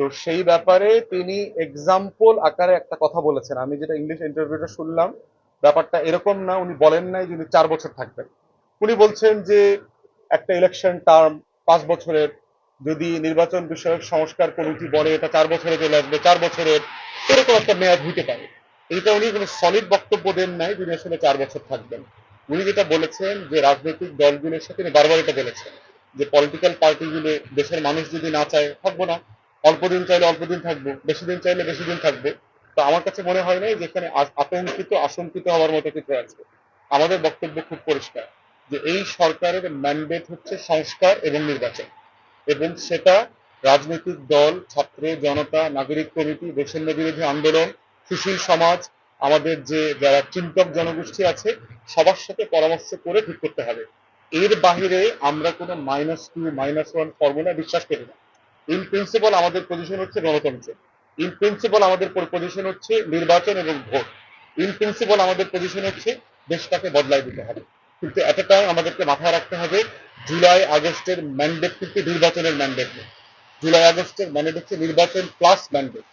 তো সেই ব্যাপারে তিনি এক্সাম্পল আকারে একটা কথা বলেছেন। আমি যেটা ইংলিশ ইন্টারভিউটা শুনলাম, ব্যাপারটা এরকম না, উনি বলেন নাই যে উনি চার বছর থাকবেন। উনি বলছেন যে একটা ইলেকশন টার্ম পাঁচ বছরের, যদি নির্বাচন বিষয়ক সংস্কার কমিটি বলে এটা চার বছরে চলে আসবে, চার বছরের, এরকম একটা মেয়াদ হইতে পারে। এটা উনি কোনো সলিড বক্তব্য দেন নাই যিনি আসলে চার বছর থাকবেন। উনি যেটা বলেছেন যে রাজনৈতিক দলগুলোর সাথে তিনি বারবার এটা বলেছেন যে পলিটিক্যাল পার্টিগুলো দেশের মানুষ যদি না চায়, থাকব না। অল্প দিন চাইলে অল্প দিন থাকবে, বেশি দিন চাইলে বেশি দিন থাকবে। তো আমার কাছে মনে হয় না যে এখানে আতঙ্কিত, আশঙ্কিত হওয়ার মতো কিছু আছে। আমাদের বক্তব্য খুব পরিষ্কার যে এই সরকারের ম্যান্ডেট হচ্ছে সংস্কার এবং নির্বাচন। এবং সেটা রাজনৈতিক দল, ছাত্র, জনতা, নাগরিক কমিটি, বৈষম্য বিরোধী আন্দোলন, সুশীল সমাজ, আমাদের যে যারা চিন্তক জনগোষ্ঠী আছে, সবার সাথে পরামর্শ করে ঠিক করতে হবে। এর বাহিরে আমরা কোনো minus two minus one formula বিশ্বাস করি না। ইন প্রিন্সিপাল আমাদের পজিশন হচ্ছে গণতন্ত্র। ইন প্রিন্সিপাল আমাদের পজিশন হচ্ছে নির্বাচন এবং ভোট। ইন প্রিন্সিপাল আমাদের পজিশন হচ্ছে দেশটাকে বদলাই দিতে হবে। কিন্তু এট এ টাইম আমাদেরকে মাথায় রাখতে হবে, জুলাই আগস্টের ম্যান্ডেট কিন্তু নির্বাচনের ম্যান্ডেট নেই জুলাই আগস্টের ম্যান্ডেট হচ্ছে নির্বাচন প্লাস ম্যান্ডেট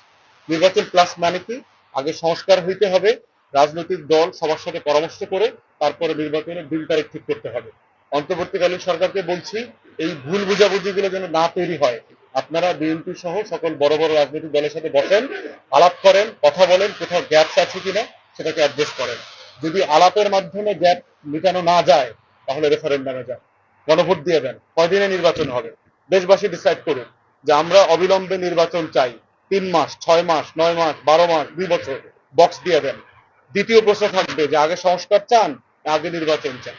নির্বাচন প্লাস মানে কি? আগে সংস্কার হইতে হবে, রাজনৈতিক দল সবার সাথে পরামর্শ করে তারপরে নির্বাচনের দিন তারিখ ঠিক করতে হবে। অন্তর্বর্তীকালীন সরকারকে বলছি, এই ভুল বুঝাবুঝিগুলো যেন না তৈরি হয় আপনারা বিএনপি সহ সকল বড় বড় রাজনৈতিক দলের সাথে বসেন, আলাপ করেন, কথা বলেন, কোথাও গ্যাপস আছে কিনা সেটাকে অ্যাডজাস্ট করেন। যদি আলাপের মাধ্যমে গ্যাপ মেটানো না যায়, তাহলে রেফারেন্ডামে যান। গণভোট দিয়ে দেন। কয়দিনে নির্বাচন হবে? দেশবাসী ডিসাইড করুন যে আমরা অবিলম্বে নির্বাচন চাই। তিন মাস, ছয় মাস, নয় মাস, বারো মাস, দুই বছর। বক্স দিয়ে দেন। দ্বিতীয় প্রশ্ন থাকবে যে আগে সংস্কার চান আগে নির্বাচন চান?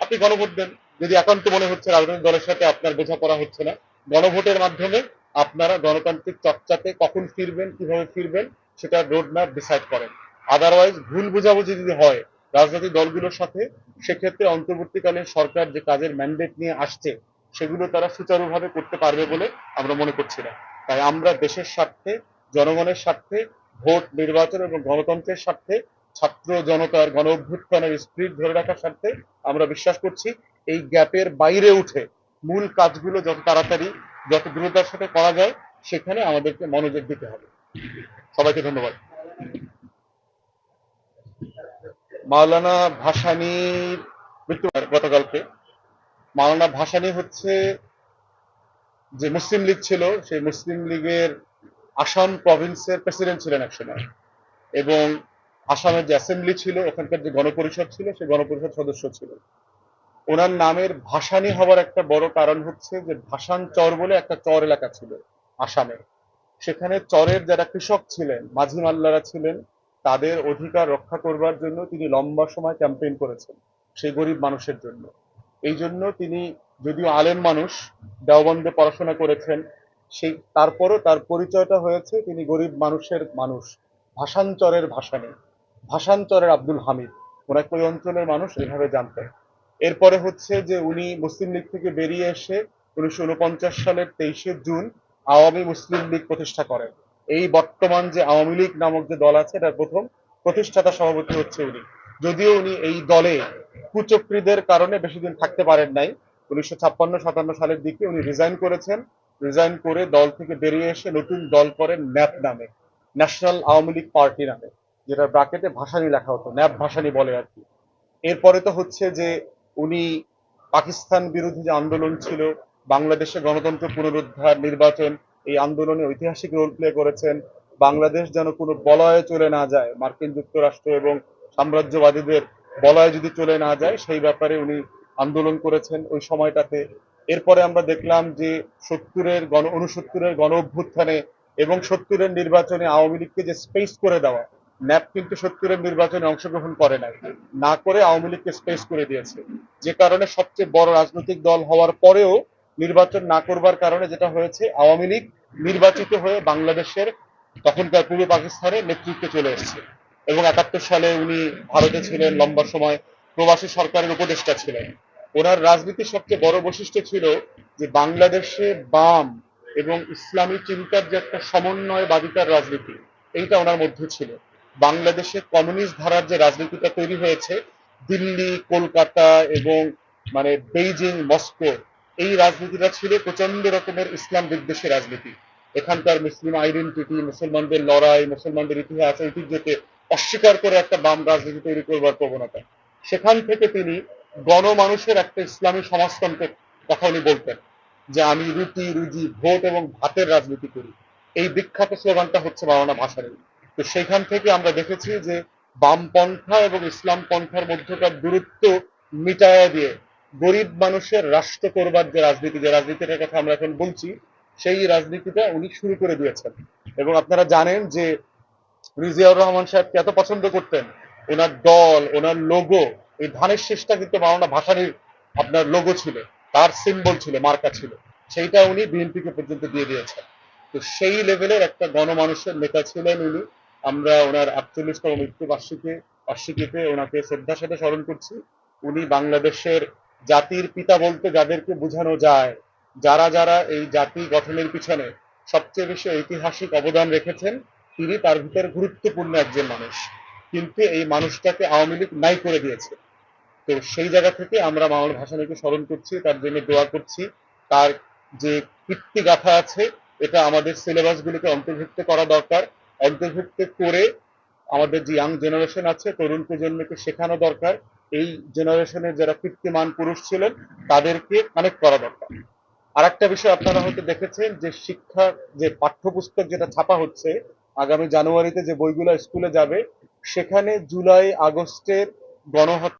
আপনি গণভোট দেন। যদি একান্ত মনে হচ্ছে রাজনৈতিক দলের সাথে আপনার বোঝাপড়া হচ্ছে না গণভোটের মাধ্যমে আপনারা গণতান্ত্রিক চর্চাতে কখন ফিরবেন, কীভাবে ফিরবেন, সেটা রোড ম্যাপ ডিসাইড করেন। আদারওয়াইজ ভুল বোঝাবুঝি যদি হয় রাজনৈতিক দলগুলোর সাথে, সেক্ষেত্রে অন্তর্বর্তীকালীন সরকার যে কাজের ম্যান্ডেট নিয়ে আসছে, সেগুলো তারা সুচারুভাবে করতে পারবে বলে আমরা মনে করছি না। তাই আমরা দেশের স্বার্থে, জনগণের স্বার্থে, ভোট নির্বাচন এবং গণতন্ত্রের স্বার্থে, ছাত্র জনতার গণ অভ্যুত্থানের স্পিরিট ধরে রাখার স্বার্থে আমরা বিশ্বাস করছি, এই গ্যাপের বাইরে উঠে মূল কাজগুলো যত তাড়াতাড়ি, যত দ্রুততার সাথে করা যায়, সেখানে আমাদেরকে মনোযোগ দিতে হবে। সবাইকে ধন্যবাদ। মাওলানা ভাসানীর মৃত্যু গতকালকে। মাওলানা ভাসানী হচ্ছে যে মুসলিম লীগ ছিল, সেই মুসলিম লীগের আসাম প্রভিন্সের প্রেসিডেন্ট ছিলেন একসময়। এবং আসামের যে অ্যাসেম্বলি ছিল, ওখানকার যে গণপরিষদ ছিল, সেই গণপরিষদ সদস্য ছিল। ওনার নামের ভাসানী হওয়ার একটা বড় কারণ হচ্ছে যে ভাসান চর বলে একটা চর এলাকা ছিল আসামে সেখানে চরের যারা কৃষক ছিলেন, মাঝি মাল্লারা ছিলেন, তাদের অধিকার রক্ষা করবার জন্য তিনি লম্বা সময় ক্যাম্পেইন করেছেন সেই গরিব মানুষের জন্য। এই জন্য তিনি যদিও আলেম মানুষ, দেওবন্দে পড়াশোনা করেছেন, সেই তারপরও তার পরিচয়টা হয়েছে তিনি গরিব মানুষের মানুষ ভাষাঞ্চরের ভাসানী ভাষাঞ্চরের আব্দুল হামিদ। ওনাকে ওই অঞ্চলের মানুষ এভাবে জানতেন। এরপরে হচ্ছে যে উনি মুসলিম লীগ থেকে বেরিয়ে এসে উনিশশো উনপঞ্চাশ সালের তেইশে জুন আওয়ামী মুসলিম লীগ প্রতিষ্ঠা করেন। এই বর্তমান যে আওয়ামী লীগ নামক যে দল আছে তার প্রথম প্রতিষ্ঠাতা সভাপতি হচ্ছে উনি। যদিও উনি এই দলে কুচক্রীদের কারণে বেশি দিন থাকতে পারেন নাই, উনিশশো ছাপ্পান্ন, সাতান্ন সালের দিকে উনি রিজাইন করেছেন। রিজাইন করে দল থেকে বেরিয়ে এসে নতুন দল করেন ন্যাপ নামে ন্যাশনাল আওয়ামী লীগ পার্টি নামে যেটা ব্রাকেটে ভাসানি লেখা হতো, ন্যাপ ভাসানি বলে আর কি। এরপরে তো হচ্ছে যে উনি পাকিস্তান বিরোধী যে আন্দোলন ছিল, বাংলাদেশে গণতন্ত্র পুনরুদ্ধার নির্বাচন, এই আন্দোলনে ঐতিহাসিক রোল প্লে করেছেন। বাংলাদেশ যেন কোনো বলয়ে চলে না যায়, মার্কিন যুক্তরাষ্ট্র এবং সাম্রাজ্যবাদীদের বলয়ে যদি চলে না যায়, সেই ব্যাপারে উনি আন্দোলন করেছেন ওই সময়টাতে। এরপরে আমরা দেখলাম যে সত্তরের গণ উনসত্তরের গণ অভ্যুত্থানে এবং সত্তরের নির্বাচনে আওয়ামী লীগকে যে স্পেস করে দেওয়া ন্যাপ কিন্তু সত্তরের নির্বাচনে অংশগ্রহণ করে নাই। না করে আওয়ামী লীগকে স্পেস করে দিয়েছে। যে কারণে সবচেয়ে বড় রাজনৈতিক দল হওয়ার পরেও নির্বাচন না করবার কারণে যেটা হয়েছে, আওয়ামী লীগ নির্বাচিত হয়ে বাংলাদেশের তখনকার পূর্ব পাকিস্তানের নেতৃত্বে চলে এসেছে। এবং একাত্তর সালে উনি ভারতে ছিলেন, লম্বা সময় প্রবাসী সরকারের উপদেষ্টা ছিলেন। ওনার রাজনীতির সবচেয়ে বড় বৈশিষ্ট্য ছিল যে বাংলাদেশে বাম এবং ইসলামী চিন্তার যে একটা সমন্বয় সমন্বয়বাদিতার রাজনীতি, এইটা ওনার মধ্যে ছিল। বাংলাদেশে কমিউনিস্ট ধারার যে রাজনীতিটা তৈরি হয়েছে, দিল্লি, কলকাতা এবং মানে বেইজিং, মস্কো, এই রাজনীতিটা ছিল প্রচণ্ড রকমের ইসলাম বিদ্বেষী রাজনীতি। এখানকার মুসলিম আইডেন্টিটি মুসলমানদের লড়াই, মুসলমানদের ইতিহাস, ঐতিহ্যকে অস্বীকার করে একটা বাম রাজনীতি তৈরি করবার প্রবণতা। সেখান থেকে তিনি গণমানুষের একটা ইসলামী সমাজতন্ত্রের কথা উনি বলতেন যে, আমি রুটি, রুজি, ভোট এবং ভাতের রাজনীতি করি। এই বিখ্যাত স্লোগানটা হচ্ছে মাওলানা ভাসানী। তো সেখান থেকে আমরা দেখেছি যে বামপন্থা এবং ইসলাম পন্থার মধ্যকার দূরত্ব মিটায়া দিয়ে গরিব মানুষের রাষ্ট্র করবার যে রাজনীতি, যে রাজনীতিটার কথা আমরা এখন বলছি, সেই রাজনীতিটা উনি শুরু করে দিয়েছেন। এবং আপনারা জানেন যে উনি জিয়াউর রহমান সাহেবকে এত পছন্দ করতেন, ওনার দল, ওনার লোগো, এই ধানের শেষটা কিন্তু মাওলানা ভাসানির আপনার লোগো ছিল, তার সিম্বল ছিল, মার্কা ছিল। সেইটা উনি বিএনপিকে পর্যন্ত দিয়ে দিয়েছেন। তো সেই লেভেলের একটা গণমানুষের নেতা ছিলেন উনি। আমরা ওনার আটচল্লিশতম মৃত্যু বার্ষিকী বার্ষিকীতে ওনাকে শ্রদ্ধার সাথে স্মরণ করছি। উনি বাংলাদেশের জাতির পিতা বলতে যাদেরকে বোঝানো যায়, যারা যারা এই জাতি গঠনের পিছনে সবচেয়ে বেশি ঐতিহাসিক অবদান রেখেছেন, তিনি তার ভিতরে গুরুত্বপূর্ণ একজন মানুষ। কিন্তু এই মানুষটাকে আওয়ামী লীগ নাই করে দিয়েছে। তো সেই জায়গা থেকে আমরা মামুল ভাসানীকে স্মরণ করছি, তার জন্য দোয়া করছি। তার যে কীর্তি গাথা আছে, এটা আমাদের সিলেবাস গুলিকে অন্তর্ভুক্ত করা দরকার। অন্তর্ভুক্ত করে আমাদের যে ইয়াং জেনারেশন আছে, তরুণ প্রজন্মকে শেখানো দরকার। এই জেনারেশনের যারা কীর্তিমান পুরুষ ছিলেন, তাদেরকে কানেক্ট করা দরকার। আর একটা বিষয় আপনারা হয়তো দেখেছেন যে শিক্ষা, যে পাঠ্যপুস্তক যেটা ছাপা হচ্ছে, আগামী জানুয়ারিতে যে বইগুলো স্কুলে যাবে, সেখানে জুলাই আগস্টের গণহত্যা